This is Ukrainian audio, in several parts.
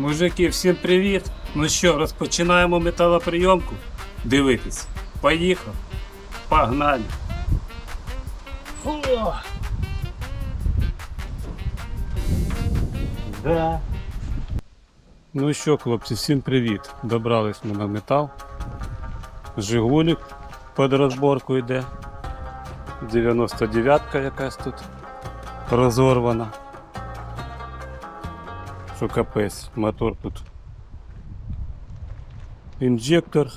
Мужики, всім привіт! Ну що, розпочинаємо металоприйомку? Дивитись. Поїхав. Погнали. О! Да. Ну що, хлопці, всім привіт. Добрались ми на метал. Жигулік під розборку йде. 99-ка якась тут розорвана. Що капець, мотор тут. Інжектор.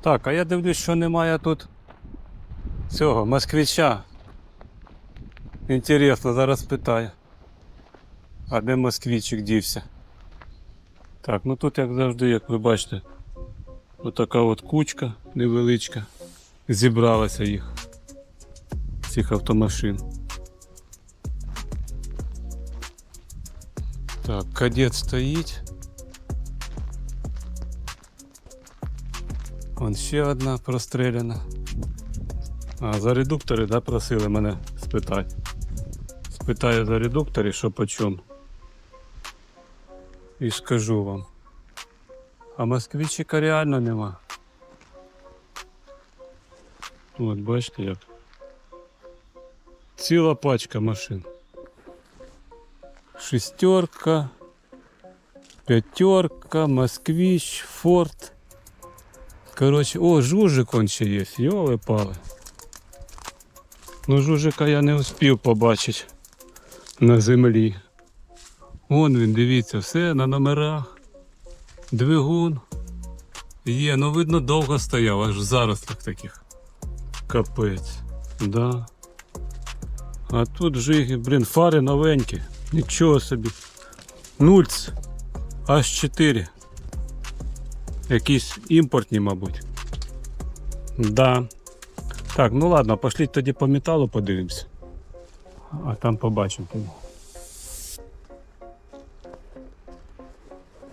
Так, а я дивлюсь, що немає тут цього москвича. Інтересно, зараз питаю. А де москвичик дівся? Так, ну тут, як завжди, як ви бачите, отака от кучка невеличка. Зібралася їх. Цих автомашин. Так, кадет стоїть. Вон ще одна простреляна. А, за редуктори, да, просили мене спитати. Спитаю за редуктори, що по. І скажу вам. А москвичика реально нема. От бачите як. Ціла пачка машин. Шестерка, пятерка, москвич, форт. Короче, о, жужик он ще є, йоли пали. Ну, жужика я не успів побачити на землі. Вон він, дивіться, все на номерах. Двигун. Є, ну видно, довго стояв, аж в зарослях таких. Капець. Да. А тут жиги, блін, фари новенькі. Нічого собі. Нульц. Аж 4. Якісь імпортні, мабуть. Да. Так, ну ладно, пошліть тоді по металу подивимось. А там побачимо.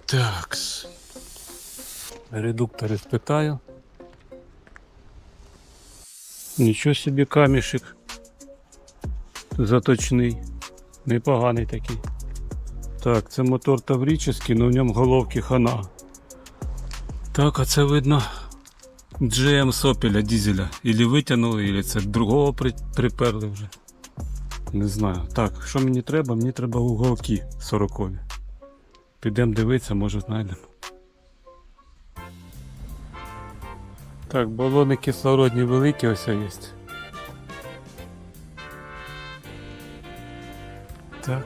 Так. Редуктори спитаю. Нічого собі камішек. Заточний. Непоганий такий. Так, це мотор таврический, але в ньому головки хана. Так, а це видно GM сопеля дізеля. Ілі витягнули, ілі це другого при... приперли вже. Не знаю. Так, що мені треба? Мені треба уголки 40. Підемо дивитися, може знайдемо. Так, балони кислородні великі ось є. Так.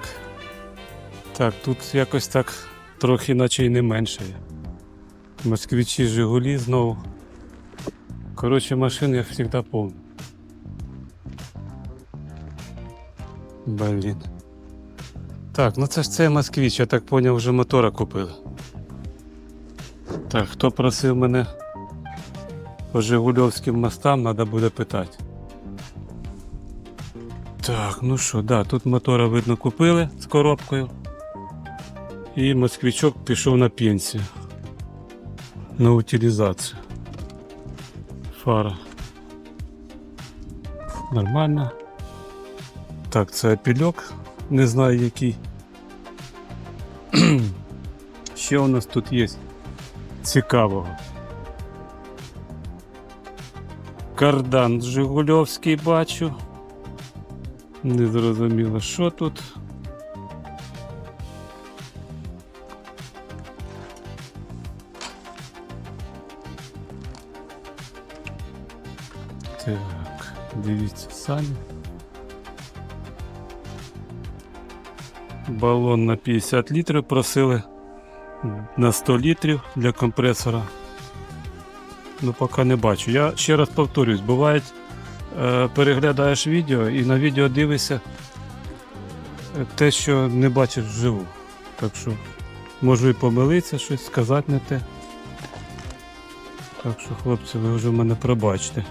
Так, тут якось так трохи наче й не менше. Москвичі Жигулі знову. Коротше, машин як завжди повно. Блін. Так, ну це ж це москвич, я так поняв, вже мотора купили. Так, хто просив мене по Жигульовським мостам, треба буде питати. Так, ну що, да, тут мотора видно купили з коробкою. І москвичок пішов на пенсію. На утилізацію. Фара. Нормально. Так, це апельок. Не знаю який. Ще у нас тут є цікавого. Кардан Жигульовський бачу. Не зрозуміло, що тут. Так, дивіться самі. Балон на 50 літрів просили на 100 літрів для компресора. Ну, поки не бачу. Я ще раз повторюсь, буває, е, переглядаєш відео і на відео дивишся е, те, що не бачиш вживу. Так що можу і помилитися, щось сказати не те. Так що, хлопці, ви вже мене пробачте.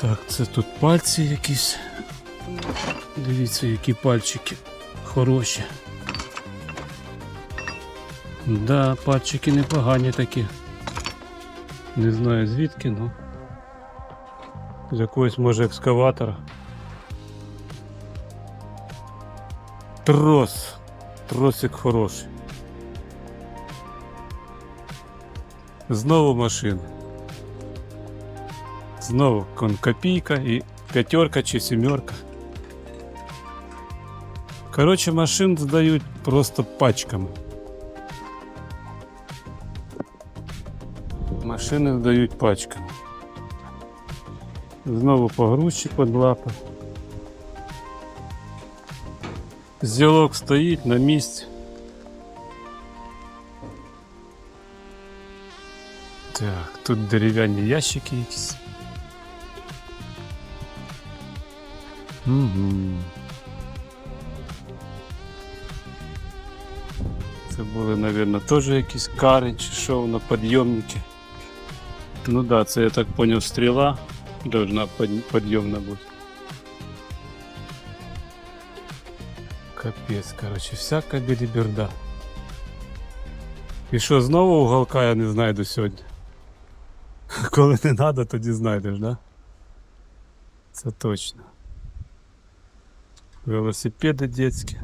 Так, це тут пальці якісь. Дивіться, які пальчики хороші. Да, пальчики непогані такі. Не знаю звідки, ну. З якогось може екскаватора. Трос Тросик хороший. Знову машина. Знову кон копійка і п'ятерка чи сімерка. Коротше, машин здають просто пачками. Машини здають пачками. Знову погрузчик під лапи. Зілок стоїть на місці. Так, тут дерев'яні ящики якісь. Угу. Це були, мабуть, теж якісь кари чи що на підйомники. Ну да, це я так поняв, стріла должна под- підйомна бути. Капець, короче, всяка біліберда. І що, знову уголка я не знайду сьогодні? Коли не треба, тоді знайдеш, да? Це точно. Велосипеди детські.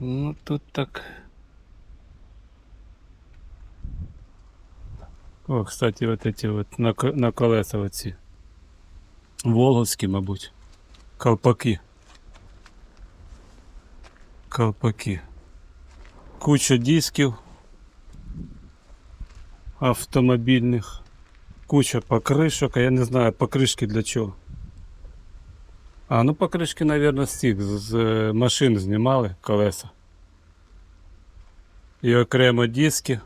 Ну тут так. О, кстати, вот эти вот на, на колеса оці. Волговські, мабуть. Колпаки. Колпаки. Куча дисків автомобільних. Куча покришок, а я не знаю, покришки для чого. А, ну покришки, наверное, з цих, з, з е, машин знімали колеса. І окремо диски.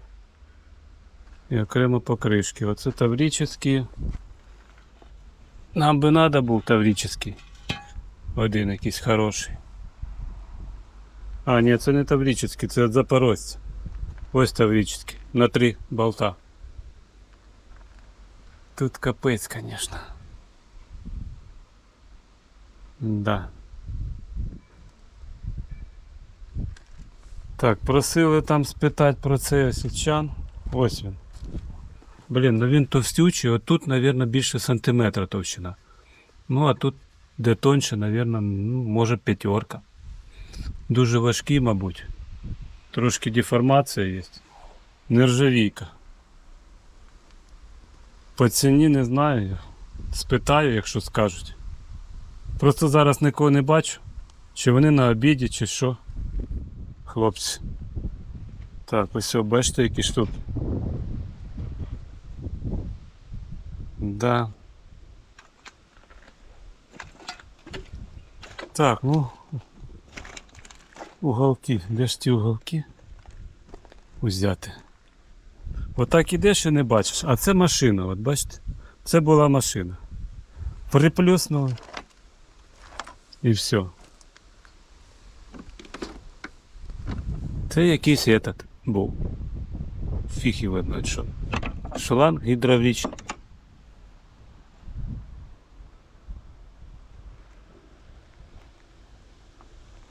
І окремо покришки. Оце таврическі. Нам би треба був таврический. Один якийсь хороший. А, ні, це не таврический, це від запорожця. Ось таврический. На три болта. Тут капець, конечно. Да. Так, просили там спитати про цей осічан. Ось він. Блін, ну він товстючий, отут, мабуть, більше сантиметра товщина. Ну, а тут, де тоньше, мабуть, ну, може п'ятерка. Дуже важкий, мабуть. Трошки деформація є. Нержавійка. По ціні не знаю. Спитаю, якщо скажуть. Просто зараз нікого не бачу. Чи вони на обіді, чи що. Хлопці. Так, ось все, бачите, які ж тут. Да. Так, ну. Уголки. Де ж ті уголки? Узяти. Отак ідеш і не бачиш. А це машина, от бачите? Це була машина. Приплюснули. І все. Це якийсь этот був. Фіг і видно, що. Шланг гідравлічний.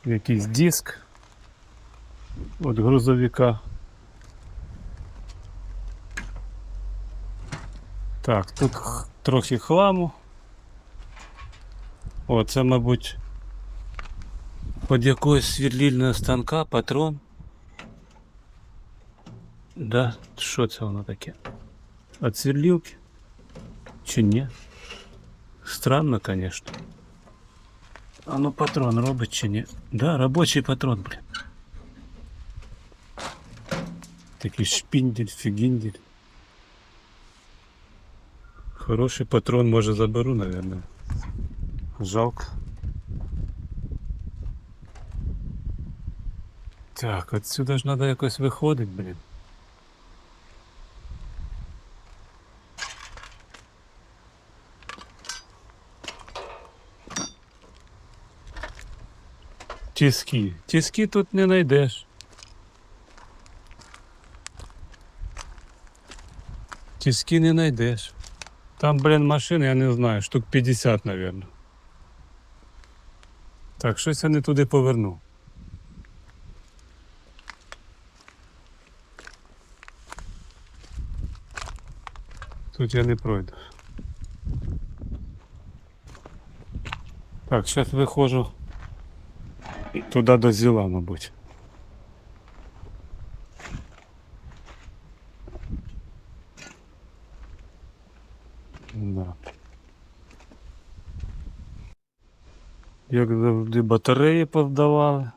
Якийсь диск від грузовика. Так, тут х- трохи хламу. О, це, мабуть, під якогось свірлільного станка патрон. Да, що це воно таке? От сверлилки? Чи ні? Странно, конечно. А ну патрон робить чи ні? Да, робочий патрон, блін. Такий шпіндель, фігіндель. Хороший патрон, може заберу, наверное. Жалко. Так, отсюда ж треба якось виходить, блін. Тіски. Тіски тут не знайдеш. Тіски не знайдеш. Там, блін, машин, я не знаю, штук 50, мабуть. Так, щось я не туди повернув. Тут я не пройду. Так, зараз виходжу Туди до зіла, мабуть. Да. Як завжди батареї повдавали.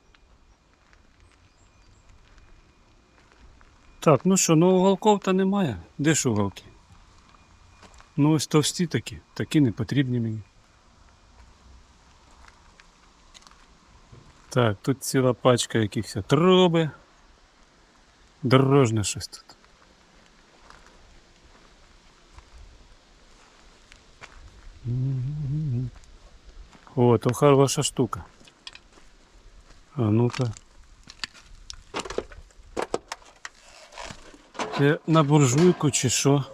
Так, ну що, ну уголков то немає. Де ж уголки? Ну ось товсті такі, такі не потрібні мені. Так, тут ціла пачка якихось труби. Дорожне щось тут. О, то хороша штука. А ну-ка. Це на буржуйку чи що?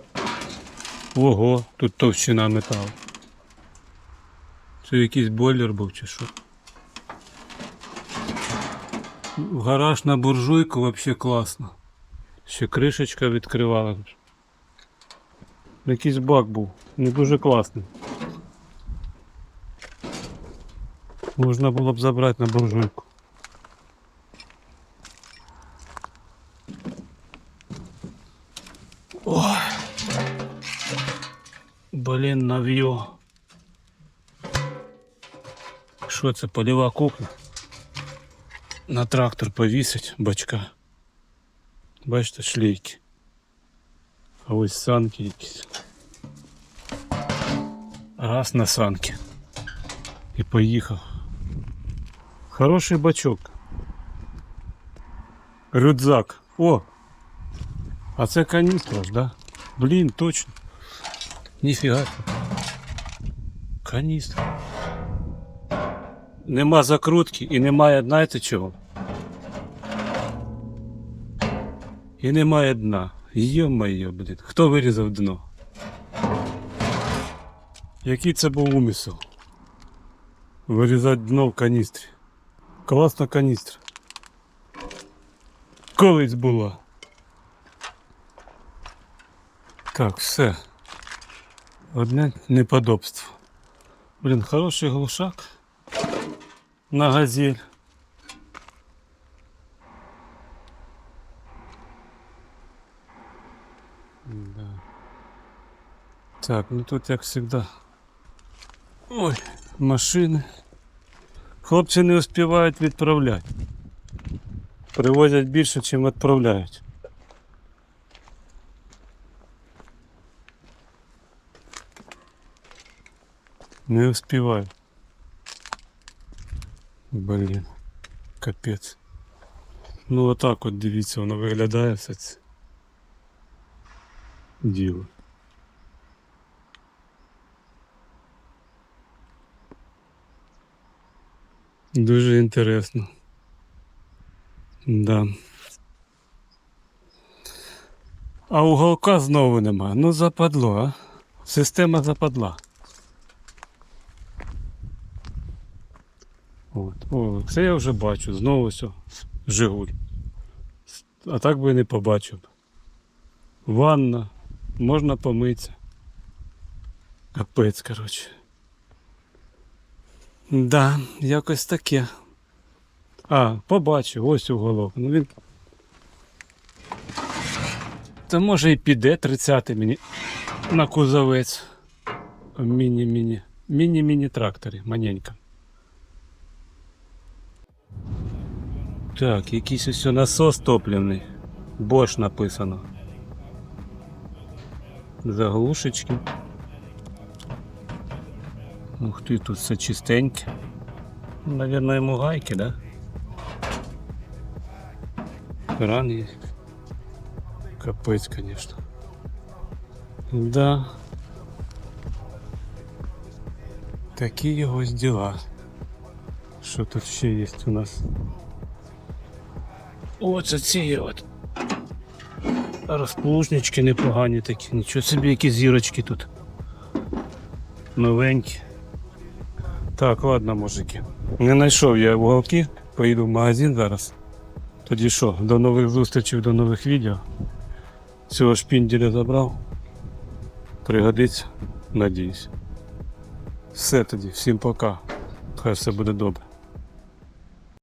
Ого, тут товщина металу. Це якийсь бойлер був чи що? Гараж на буржуйку вообще класно. Ще кришечка відкривала. Якийсь бак був. Не дуже класний. Можна було б забрати на буржуйку. Ой. Блін, нав'ю. Що це, польова кухня? На трактор повісить бачка. Бачите, шлейки. А ось санки якісь. Раз на санки. І поїхав. Хороший бачок. Рюкзак. О! А це каністра ж, да? Блін, точно. Ніфіга. Каністра. Нема закрутки і немає, знаєте чого? І немає дна. Йо-моє, блін. Хто вирізав дно? Який це був умисел? Вирізати дно в каністрі. Класна каністра. Колись була. Так, все. Одне неподобство. Блін, хороший глушак на газель. Да. Так, ну тут як завжди. Ой, машини. Хлопці не успівають відправляти. Привозять більше, ніж відправляють. Не успіваю. Блін. Капець. Ну отак от дивіться, воно виглядає все це. Діло. Дуже інтересно. Да. А уголка знову нема. Ну западло, а? Система западла. От. О, це я вже бачу. Знову все. Жигуль. А так би не побачив. Ванна. Можна помитися. Капець, коротше. Да, якось таке. А, побачив, ось уголок. Ну він. Та може і піде 30 мені на кузовець. Міні-міні. Міні-міні тракторі, маненько. Так, якийсь ось насос топливний. Бош написано. Заглушечки. Ух ти, тут все чистеньке. Наверное, йому гайки, да? Кран є. Капець, конечно. Да. Такі його діла. Що тут ще є у нас? Оце ці от. Розплужнички непогані такі. Нічого собі які зірочки тут. Новенькі. Так, ладно, мужики. Не знайшов я уголки, поїду в магазин зараз. Тоді що, до нових зустрічей, до нових відео. Цього шпінділя забрав. Пригодиться, надіюсь. Все тоді, всім пока. Хай все буде добре.